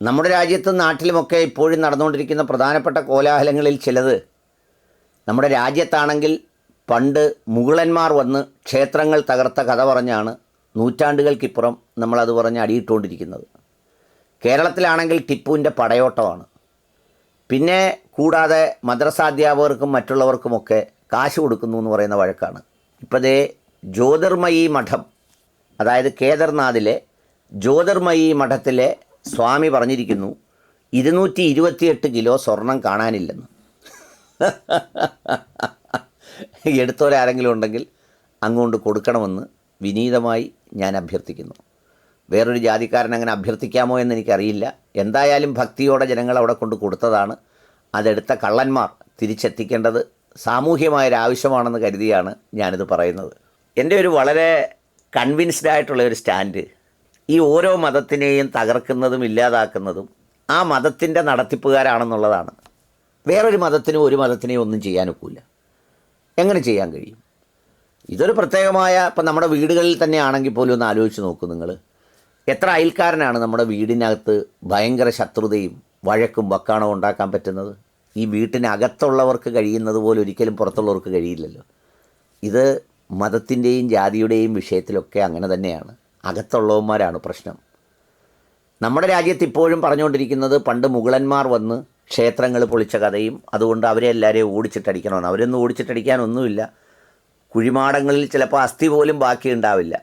നമ്മുടെ രാജ്യത്തും നാട്ടിലുമൊക്കെ ഇപ്പോഴും നടന്നുകൊണ്ടിരിക്കുന്ന പ്രധാനപ്പെട്ട കോലാഹലങ്ങളിൽ ചിലത് നമ്മുടെ രാജ്യത്താണെങ്കിൽ പണ്ട് മുഗളന്മാർ വന്ന് ക്ഷേത്രങ്ങൾ തകർത്ത കഥ പറഞ്ഞാണ് നൂറ്റാണ്ടുകൾക്കിപ്പുറം നമ്മളത് പറഞ്ഞ് അടിയിട്ടുകൊണ്ടിരിക്കുന്നത് കേരളത്തിലാണെങ്കിൽ ടിപ്പുവിന്റെ പടയോട്ടമാണ്. പിന്നെ കൂടാതെ മദ്രസാധ്യാപകർക്കും മറ്റുള്ളവർക്കുമൊക്കെ കാശ് കൊടുക്കുന്നു എന്ന് പറയുന്ന വഴക്കാണ്. ഇപ്പോഴേ ജ്യോതിർമയി മഠം അതായത് കേദർനാഥിലെ ജ്യോതിർമയി മഠത്തിലെ സ്വാമി പറഞ്ഞിരിക്കുന്നു ഇരുന്നൂറ്റി ഇരുപത്തിയെട്ട് കിലോ സ്വർണം കാണാനില്ലെന്ന്. എടുത്തവരാരെങ്കിലും ഉണ്ടെങ്കിൽ അങ്ങോട്ട് കൊടുക്കണമെന്ന് വിനീതമായി ഞാൻ അഭ്യർത്ഥിക്കുന്നു. വേറൊരു ജാതിക്കാരൻ അങ്ങനെ അഭ്യർത്ഥിക്കാമോ എന്ന് എനിക്കറിയില്ല. എന്തായാലും ഭക്തിയോടെ ജനങ്ങൾ അവിടെ കൊണ്ട് കൊടുത്തതാണ്. അതെടുത്ത കള്ളന്മാർ തിരിച്ചെത്തിക്കേണ്ടത് സാമൂഹ്യമായൊരു ആവശ്യമാണെന്ന് കരുതിയാണ് ഞാനിത് പറയുന്നത്. എന്റെ ഒരു വളരെ കൺവിൻസ്ഡ് ആയിട്ടുള്ള ഒരു സ്റ്റാൻഡ് ഈ ഓരോ മതത്തിനെയും തകർക്കുന്നതും ഇല്ലാതാക്കുന്നതും ആ മതത്തിന്റെ നടത്തിപ്പുകാരാണെന്നുള്ളതാണ്. വേറൊരു മതത്തിനും ഒരു മതത്തിനെയും ഒന്നും ചെയ്യാനൊക്കില്ല. എങ്ങനെ ചെയ്യാൻ കഴിയും? ഇതൊരു പ്രത്യേകമായ ഇപ്പം നമ്മുടെ വീടുകളിൽ തന്നെ ആണെങ്കിൽ പോലും ഒന്ന് ആലോചിച്ച് നോക്കൂ നിങ്ങൾ. എത്ര അയൽക്കാരനാണ് നമ്മുടെ വീടിനകത്ത് ഭയങ്കര ശത്രുതയും വഴക്കും വക്കാണവും ഉണ്ടാക്കാൻ പറ്റുന്നത്? ഈ വീട്ടിനകത്തുള്ളവർക്ക് കഴിയുന്നത് പോലെ ഒരിക്കലും പുറത്തുള്ളവർക്ക് കഴിയില്ലല്ലോ. ഇത് മതത്തിന്റെയും ജാതിയുടെയും വിഷയത്തിലൊക്കെ അങ്ങനെ തന്നെയാണ്. അകത്തുള്ളവന്മാരാണ് പ്രശ്നം. നമ്മുടെ രാജ്യത്ത് ഇപ്പോഴും പറഞ്ഞുകൊണ്ടിരിക്കുന്നത് പണ്ട് മുഗളന്മാർ വന്ന് ക്ഷേത്രങ്ങൾ പൊളിച്ച കഥയും അതുകൊണ്ട് അവരെ എല്ലാവരെയും ഓടിച്ചിട്ടടിക്കണമെന്ന്. അവരൊന്നും ഓടിച്ചിട്ടടിക്കാനൊന്നുമില്ല. കുഴിമാടങ്ങളിൽ ചിലപ്പോൾ അസ്ഥി പോലും ബാക്കി ഉണ്ടാവില്ല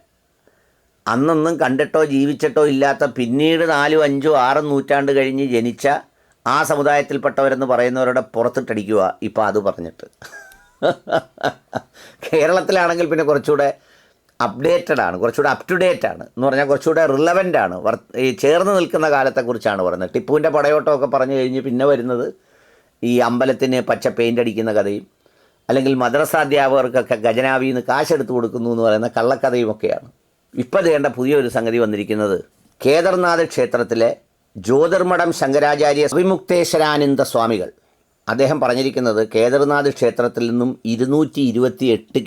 അന്നൊന്നും കണ്ടിട്ടോ ജീവിച്ചിട്ടോ ഇല്ലാത്ത പിന്നീട് നാലും അഞ്ചോ ആറും നൂറ്റാണ്ട് കഴിഞ്ഞ് ജനിച്ച ആ സമുദായത്തിൽപ്പെട്ടവരെന്ന് പറയുന്നവരുടെ പുറത്തിട്ടടിക്കുക ഇപ്പോൾ അത് പറഞ്ഞിട്ട്. കേരളത്തിലാണെങ്കിൽ പിന്നെ കുറച്ചുകൂടെ അപ്ഡേറ്റഡ് ആണ് കുറച്ചുകൂടെ അപ് ടു ഡേറ്റ് ആണ്. എന്ന് പറഞ്ഞാൽ കുറച്ചുകൂടെ റിലവന്റ് ആണ്. ഈ ചേർന്ന് നിൽക്കുന്ന കാലത്തെക്കുറിച്ചാണ് പറയുന്നത്. ടിപ്പുവിന്റെ പടയോട്ടമൊക്കെ പറഞ്ഞു കഴിഞ്ഞ് പിന്നെ വരുന്നത് ഈ അമ്പലത്തിന് പച്ച പെയിന്റ് അടിക്കുന്ന കഥയും അല്ലെങ്കിൽ മദ്രസാധ്യാപകർക്കൊക്കെ ഖജനാവിൽ നിന്ന് കാശെടുത്ത് കൊടുക്കുന്നു എന്ന് പറയുന്ന കള്ളക്കഥയുമൊക്കെയാണ് ഇപ്പോൾ ചെയ്യേണ്ട പുതിയൊരു സംഗതി വന്നിരിക്കുന്നത്. കേദർനാഥ് ക്ഷേത്രത്തിലെ ജ്യോതിർമഠം ശങ്കരാചാര്യ അഭിമുക്തേശ്വരാനന്ദ സ്വാമികൾ. അദ്ദേഹം പറഞ്ഞിരിക്കുന്നത് കേദർനാഥ് ക്ഷേത്രത്തിൽ നിന്നും ഇരുന്നൂറ്റി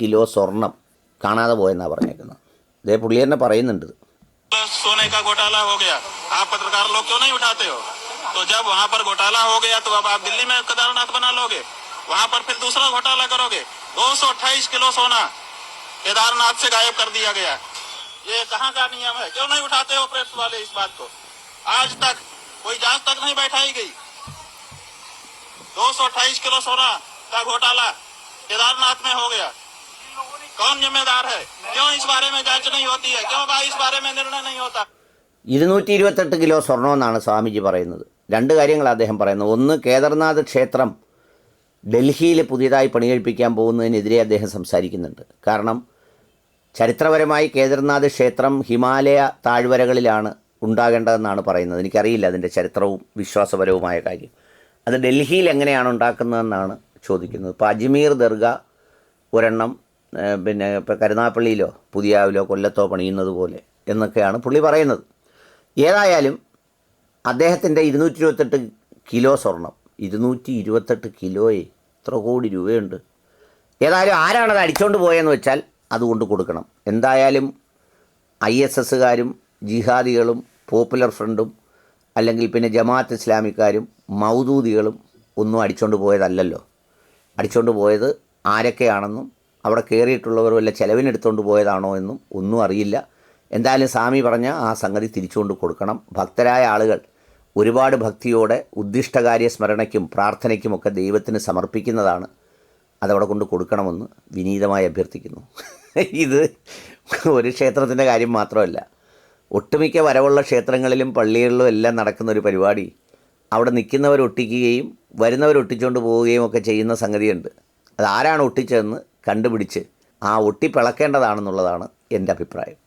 കിലോ സ്വർണം കാണാതെ പോയെന്നാണ് പറഞ്ഞേക്കുന്നത് ഇതേ പുള്ളി തന്നെ പറയുന്നുണ്ട് ഇത്. सोने का घोटाला हो गया आप पत्रकार लोग क्यों नहीं उठाते हो तो जब वहाँ पर घोटाला हो गया तो अब आप दिल्ली में केदारनाथ बना लोगे वहाँ पर फिर दूसरा घोटाला करोगे 228 किलो सोना केदारनाथ से गायब कर दिया गया ये कहाँ का नियम है क्यों नहीं उठाते हो प्रेस वाले इस बात को आज तक कोई जांच तक नहीं बैठाई गई 228 किलो सोना का घोटाला केदारनाथ में हो गया कौन जिम्मेदार है क्यों इस बारे में जांच नहीं होती है क्यों भाई इस बारे में निर्णय नहीं होता ഇരുന്നൂറ്റി ഇരുപത്തെട്ട് കിലോ സ്വർണമെന്നാണ് സ്വാമിജി പറയുന്നത് രണ്ട് കാര്യങ്ങൾ അദ്ദേഹം പറയുന്നത് ഒന്ന് കേദർനാഥ് ക്ഷേത്രം ഡൽഹിയിൽ പുതിയതായി പണികഴിപ്പിക്കാൻ പോകുന്നതിനെതിരെ അദ്ദേഹം സംസാരിക്കുന്നുണ്ട് കാരണം ചരിത്രപരമായി കേദർനാഥ് ക്ഷേത്രം ഹിമാലയ താഴ്വരകളിലാണ് ഉണ്ടാകേണ്ടതെന്നാണ് പറയുന്നത് എനിക്കറിയില്ല അതിൻ്റെ ചരിത്രവും വിശ്വാസപരവുമായ കാര്യം അത് ഡൽഹിയിൽ എങ്ങനെയാണ് ഉണ്ടാക്കുന്നതെന്നാണ് ചോദിക്കുന്നത് ഇപ്പോൾ അജ്മീർ ദർഗ ഒരെണ്ണം ഏഹ്, പിന്നെ ഇപ്പോൾ കരുനാഗപ്പള്ളിയിലോ പുതിയാവിലോ കൊല്ലത്തോ പണിയുന്നത് പോലെ എന്നൊക്കെയാണ് പുള്ളി പറയുന്നത്. ഏതായാലും അദ്ദേഹത്തിന്റെ ഇരുന്നൂറ്റി ഇരുപത്തെട്ട് കിലോ സ്വർണം ഇരുന്നൂറ്റി ഇരുപത്തെട്ട് കിലോയെ എത്ര കോടി രൂപയുണ്ട്. ഏതായാലും ആരാണത് അടിച്ചുകൊണ്ട് പോയെന്ന് വെച്ചാൽ അതുകൊണ്ട് കൊടുക്കണം. എന്തായാലും ഐ എസ് എസ്സുകാരും ജിഹാദികളും പോപ്പുലർ ഫ്രണ്ടും അല്ലെങ്കിൽ പിന്നെ ജമാഅത്ത് ഇസ്ലാമിക്കാരും മൗദൂദികളും ഒന്നും അടിച്ചുകൊണ്ട് പോയതല്ലല്ലോ. അടിച്ചുകൊണ്ട് പോയത് ആരൊക്കെയാണെന്നും അവിടെ കയറിയിട്ടുള്ളവർ വല്ല ചെലവിനെടുത്തുകൊണ്ട് പോയതാണോ എന്നും ഒന്നും അറിയില്ല. എന്തായാലും സ്വാമി പറഞ്ഞ ആ സംഗതി തിരിച്ചുകൊണ്ട് കൊടുക്കണം. ഭക്തരായ ആളുകൾ ഒരുപാട് ഭക്തിയോടെ ഉദ്ദിഷ്ടകാര്യ സ്മരണയ്ക്കും പ്രാർത്ഥനയ്ക്കുമൊക്കെ ദൈവത്തിന് സമർപ്പിക്കുന്നതാണ്. അതവിടെ കൊണ്ട് കൊടുക്കണമെന്ന് വിനീതമായി അഭ്യർത്ഥിക്കുന്നു. ഇത് ഒരു ക്ഷേത്രത്തിന്റെ കാര്യം മാത്രമല്ല. ഒട്ടുമിക്ക വരവുള്ള ക്ഷേത്രങ്ങളിലും പള്ളികളിലും എല്ലാം നടക്കുന്ന ഒരു പരിപാടി. അവിടെ നിൽക്കുന്നവർ ഒട്ടിക്കുകയും വരുന്നവർ ഒട്ടിച്ചുകൊണ്ട് പോവുകയും ഒക്കെ ചെയ്യുന്ന സംഗതിയുണ്ട്. അത് ആരാണ് ഒട്ടിച്ചതെന്ന് കണ്ടുപിടിച്ച് ആ ഒട്ടിപ്പിളക്കേണ്ടതാണെന്നുള്ളതാണ് എന്റെ അഭിപ്രായം.